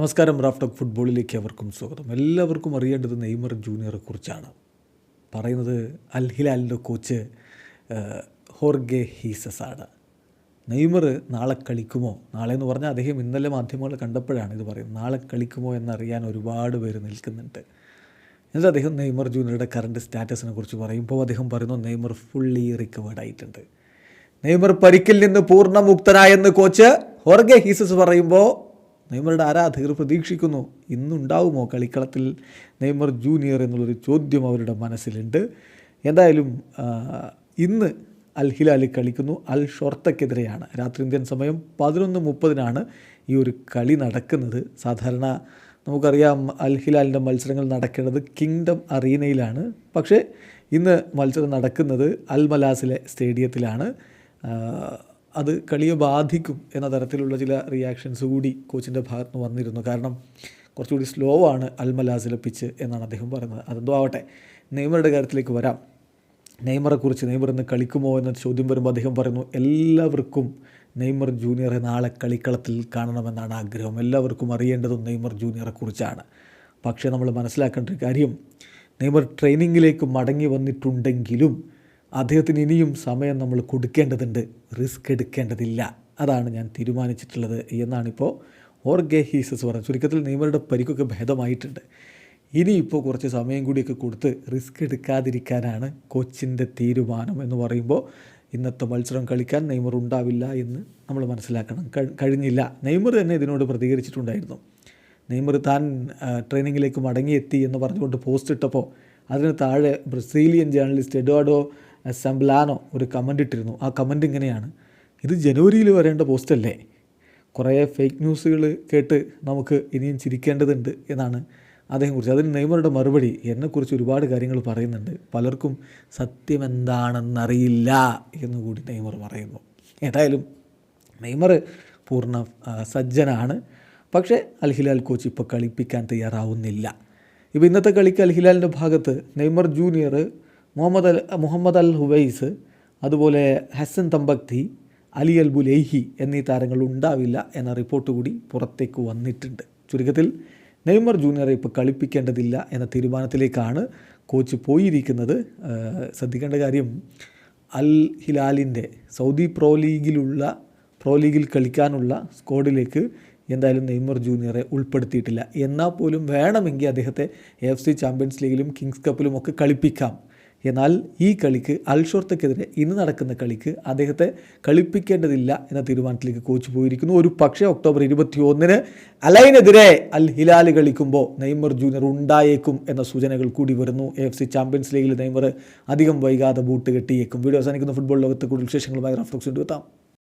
നമസ്കാരം റാഫ്റ്റോക്ക് ഫുട്ബോളിലേക്ക് അവർക്കും സ്വാഗതം. എല്ലാവർക്കും അറിയേണ്ടത് നെയ്മർ ജൂനിയറെ കുറിച്ചാണ്. പറയുന്നത് അൽ ഹിലാലിന്റെ കോച്ച് ഹോർഗെ ഹീസസ് ആണ് നെയ്മർ നാളെ കളിക്കുമോ? നാളെ എന്ന് പറഞ്ഞാൽ അദ്ദേഹം ഇന്നലെ മാധ്യമങ്ങൾ കണ്ടപ്പോഴാണ് ഇത് പറയുന്നത്. നാളെ കളിക്കുമോ എന്നറിയാൻ ഒരുപാട് പേര് നിൽക്കുന്നുണ്ട്. എന്നിട്ട് അദ്ദേഹം നെയ്മർ ജൂനിയറുടെ കറണ്ട് സ്റ്റാറ്റസിനെ കുറിച്ച് പറയുമ്പോൾ അദ്ദേഹം പറയുന്നു നെയ്മർ ഫുള്ളി റിക്കവേർഡ് ആയിട്ടുണ്ട്. നെയ്മർ പരിക്കിൽ നിന്ന് പൂർണ മുക്തനായെന്ന് കോച്ച് ഹോർഗെ ഹീസസ് പറയുമ്പോൾ നെയ്മറുടെ ആരാധകർ പ്രതീക്ഷിക്കുന്നു. ഇന്നുണ്ടാവുമോ കളിക്കളത്തിൽ നെയ്മർ ജൂനിയർ എന്നുള്ളൊരു ചോദ്യം അവരുടെ മനസ്സിലുണ്ട്. എന്തായാലും ഇന്ന് അൽ ഹിലാലി കളിക്കുന്നു. അൽ ഷോർത്തക്കെതിരെയാണ്. രാത്രി ഇന്ത്യൻ സമയം പതിനൊന്ന് മുപ്പതിനാണ് ഈ ഒരു കളി നടക്കുന്നത്. സാധാരണ നമുക്കറിയാം അൽ ഹിലാലിന്റെ മത്സരങ്ങൾ നടക്കേണ്ടത് കിങ്ഡം അറീനയിലാണ്. പക്ഷേ ഇന്ന് മത്സരം നടക്കുന്നത് അൽ മലാസിലെ സ്റ്റേഡിയത്തിലാണ്. അത് കളിയെ ബാധിക്കും എന്ന തരത്തിലുള്ള ചില റിയാക്ഷൻസ് കൂടി കോച്ചിന്റെ ഭാഗത്ത് നിന്ന് വന്നിരുന്നു. കാരണം കുറച്ചുകൂടി സ്ലോ ആണ് അൽമലാസിലെ പിച്ച് എന്നാണ് അദ്ദേഹം പറയുന്നത്. അതെന്തോ ആവട്ടെ. നെയ്മറുടെ കാര്യത്തിലേക്ക് വരാം. നെയ്മറെക്കുറിച്ച് നെയ്മർ ഇന്ന് കളിക്കുമോ എന്ന ചോദ്യം വരുമ്പോൾ അദ്ദേഹം പറയുന്നു എല്ലാവർക്കും നെയ്മർ ജൂനിയറെ നാളെ കളിക്കളത്തിൽ കാണണമെന്നാണ് ആഗ്രഹം. എല്ലാവർക്കും അറിയേണ്ടതും നെയ്മർ ജൂനിയറെക്കുറിച്ചാണ്. പക്ഷേ നമ്മൾ മനസ്സിലാക്കേണ്ട ഒരു കാര്യം നെയ്മർ ട്രെയിനിങ്ങിലേക്ക് മടങ്ങി വന്നിട്ടുണ്ടെങ്കിലും അദ്ദേഹത്തിന് ഇനിയും സമയം നമ്മൾ കൊടുക്കേണ്ടതുണ്ട്. റിസ്ക് എടുക്കേണ്ടതില്ല. അതാണ് ഞാൻ തീരുമാനിച്ചിട്ടുള്ളത് എന്നാണിപ്പോൾ ഓർഗെ ഹീസസ് പറഞ്ഞത്. ചുരുക്കത്തിൽ നെയ്മറുടെ പരിക്കൊക്കെ ഭേദമായിട്ടുണ്ട്. ഇനിയിപ്പോൾ കുറച്ച് സമയം കൂടിയൊക്കെ കൊടുത്ത് റിസ്ക് എടുക്കാതിരിക്കാനാണ് കോച്ചിന്റെ തീരുമാനം എന്ന് പറയുമ്പോൾ ഇന്നത്തെ മത്സരം കളിക്കാൻ നെയ്മർ ഉണ്ടാവില്ല എന്ന് നമ്മൾ മനസ്സിലാക്കണം. കഴിഞ്ഞില്ല. നെയ്മർ തന്നെ ഇതിനോട് പ്രതികരിച്ചിട്ടുണ്ടായിരുന്നു. നെയ്മർ താൻ ട്രെയിനിങ്ങിലേക്ക് മടങ്ങിയെത്തി എന്ന് പറഞ്ഞുകൊണ്ട് പോസ്റ്റ് ഇട്ടപ്പോൾ അതിന് താഴെ ബ്രസീലിയൻ ജേർണലിസ്റ്റ് എഡ്വാർഡോ സെംബ്ലാനോ ഒരു കമന്റ് ഇട്ടിരുന്നു. ആ കമന്റ് ഇങ്ങനെയാണ്. ഇത് ജനുവരിയിൽ വരേണ്ട പോസ്റ്റല്ലേ? കുറേ ഫേക്ക് ന്യൂസുകൾ കേട്ട് നമുക്ക് ഇനിയും ചിരിക്കേണ്ടതുണ്ട് എന്നാണ് അദ്ദേഹം കുറിച്ച് അതിന് നെയ്മറുടെ മറുപടി എന്നെക്കുറിച്ച് ഒരുപാട് കാര്യങ്ങൾ പറയുന്നുണ്ട്. പലർക്കും സത്യം എന്താണെന്നറിയില്ല എന്ന് കൂടി നെയ്മർ പറയുന്നു. ഏതായാലും നെയ്മർ പൂർണ സജ്ജനാണ്. പക്ഷേ അൽഹിലാൽ കോച്ച് ഇപ്പോൾ കളിപ്പിക്കാൻ തയ്യാറാവുന്നില്ല. ഇപ്പോൾ ഇന്നത്തെ കളിക്ക് അൽഹിലാലിന്റെ ഭാഗത്ത് Neymar Junior Mohammed Al Mohammed Al Owais അതുപോലെ ഹസൻ തമ്പക്തി അലി അൽ ബുലൈഹി എന്നീ താരങ്ങൾ ഉണ്ടാവില്ല എന്ന റിപ്പോർട്ട് കൂടി പുറത്തേക്ക് വന്നിട്ടുണ്ട്. ചുരുക്കത്തിൽ നെയ്മർ ജൂനിയറെ ഇപ്പോൾ കളിപ്പിക്കേണ്ടതില്ല എന്ന തീരുമാനത്തിലേക്കാണ് കോച്ച് പോയിരിക്കുന്നത്. ശ്രദ്ധിക്കേണ്ട കാര്യം അൽ ഹിലാലിന്റെ സൗദി പ്രോ ലീഗിലുള്ള പ്രോ ലീഗിൽ കളിക്കാനുള്ള സ്ക്വാഡിലേക്ക് എന്തായാലും നെയ്മർ ജൂനിയറെ ഉൾപ്പെടുത്തിയിട്ടില്ല. എന്നാൽ പോലും വേണമെങ്കിൽ അദ്ദേഹത്തെ എഫ് സി ചാമ്പ്യൻസ് ലീഗിലും കിങ്സ് കപ്പിലും ഒക്കെ കളിപ്പിക്കാം. എന്നാൽ ഈ കളിക്ക് അൽഷോർത്തക്കെതിരെ ഇന്ന് നടക്കുന്ന കളിക്ക് അദ്ദേഹത്തെ കളിപ്പിക്കേണ്ടതില്ല എന്ന തീരുമാനത്തിലേക്ക് കോച്ച് പോയിരിക്കുന്നു. ഒരു പക്ഷേ ഒക്ടോബർ ഇരുപത്തി ഒന്നിന് അലൈനെതിരെ അൽ ഹിലാൽ കളിക്കുമ്പോൾ നെയ്മർ ജൂനിയർ ഉണ്ടായേക്കും എന്ന സൂചനകൾ കൂടി വരുന്നു. എഫ് സി ചാമ്പ്യൻസ് ലീഗിൽ നെയ്മർ അധികം വൈകാതെ ബൂട്ട് കെട്ടിയേക്കും. വീഡിയോ അവസാനിക്കുന്ന. ഫുട്ബോൾ ലോകത്തെ കൂടുതൽ വിശേഷങ്ങളുമായി റഫ്ലോക്സ് എത്താം.